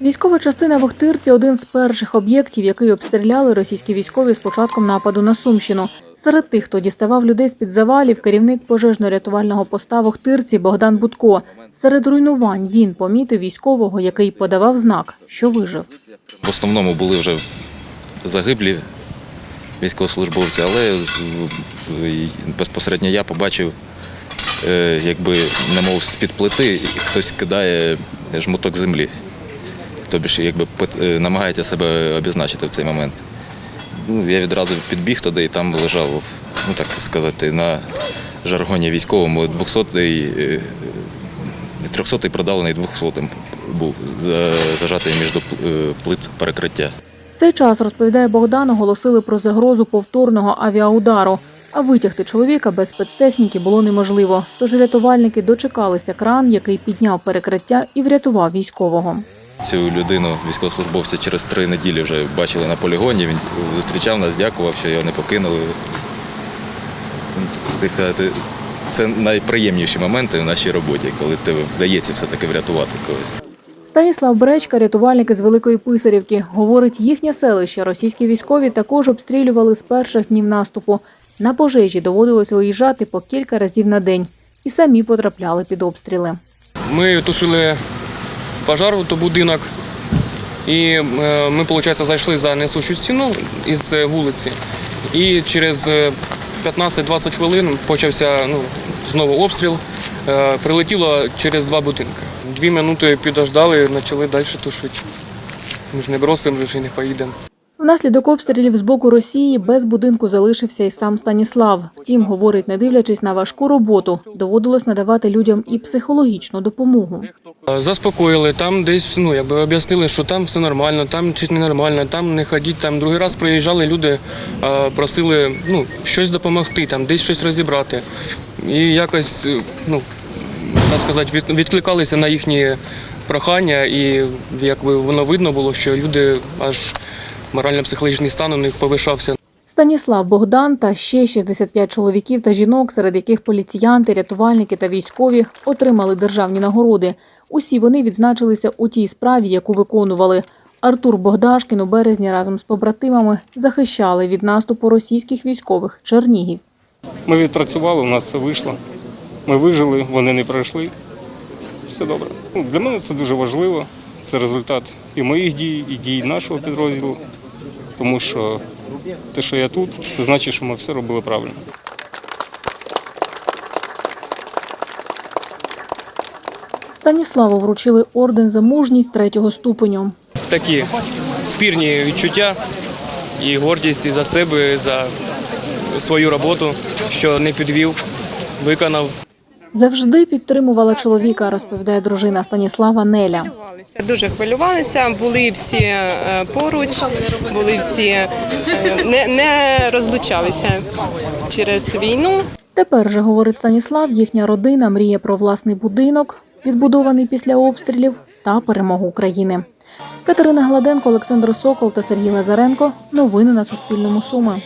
Військова частина в один з перших об'єктів, який обстріляли російські військові з початком нападу на Сумщину. Серед тих, хто діставав людей з-під завалів, керівник пожежно-рятувального поста в Богдан Будко. Серед руйнувань він помітив військового, який подавав знак, що вижив. В основному були вже загиблі військовослужбовці, але е, безпосередньо я побачив, е, якби немов з-під плити хтось кидає жмуток землі. Тобі ж якби е, намагається себе обізначити в цей момент. Ну, я відразу підбіг туди і там лежав, ну так сказати, на жаргоні військовому 200-й, е, 300-й продавлений 200-м був зажатий між е, плит перекриття. Цей час, розповідає Богдан, оголосили про загрозу повторного авіаудару. А витягти чоловіка без спецтехніки було неможливо. Тож рятувальники дочекалися кран, який підняв перекриття і врятував військового. Цю людину, військовослужбовця, через три неділі вже бачили на полігоні. Він зустрічав нас, дякував, що його не покинули. Це найприємніші моменти в нашій роботі, коли тебе вдається все-таки врятувати когось. Станіслав Бречка, рятувальник із Великої Писарівки, говорить, їхнє селище російські військові також обстрілювали з перших днів наступу. На пожежі доводилось виїжджати по кілька разів на день і самі потрапляли під обстріли. Ми тушили пожар у будинок, і е, ми, виходить, зайшли за несущу стіну із е, вулиці. І через е, 15-20 хвилин почався ну, знову обстріл. Е, Прилетіло через два будинки. Дві минути підождали, почали далі тушити. Ми ж не бросимо вже ж і не поїдемо. Внаслідок обстрілів з боку Росії без будинку залишився і сам Станіслав. Втім, говорить, не дивлячись на важку роботу, доводилось надавати людям і психологічну допомогу. Е, Заспокоїли, там десь ну, якби об'яснили, що там все нормально, там щось ненормально, там не ходіть. Там другий раз приїжджали люди, е, просили ну, щось допомогти, там десь щось розібрати. І якось, е, ну, так сказати, відкликалися на їхні прохання, і якби воно видно було, що люди аж морально-психологічний стан у них повишався. Станіслав Богдан та ще 65 чоловіків та жінок, серед яких поліціянти, рятувальники та військові отримали державні нагороди. Усі вони відзначилися у тій справі, яку виконували. Артур Богдашкін у березні разом з побратимами захищали від наступу російських військових Чернігів. Ми відпрацювали, у нас все вийшло. Ми вижили, вони не пройшли. Все добре. Ну, Для мене це дуже важливо. Це результат і моїх дій, і дій нашого підрозділу. Тому що те, що я тут, це значить, що ми все робили правильно. Станіславу вручили орден за мужність третього ступеню. Такі спірні відчуття і гордість і за себе, і за свою роботу, що не підвів, виконав. Завжди підтримувала чоловіка, розповідає дружина Станіслава Неля. Дуже хвилювалися, були всі е, поруч, були всі е, не, не розлучалися через війну. Тепер же, говорить Станіслав, їхня родина мріє про власний будинок, відбудований після обстрілів, та перемогу України. Катерина Гладенко, Олександр Сокол та Сергій Лазаренко. Новини на Суспільному Суми.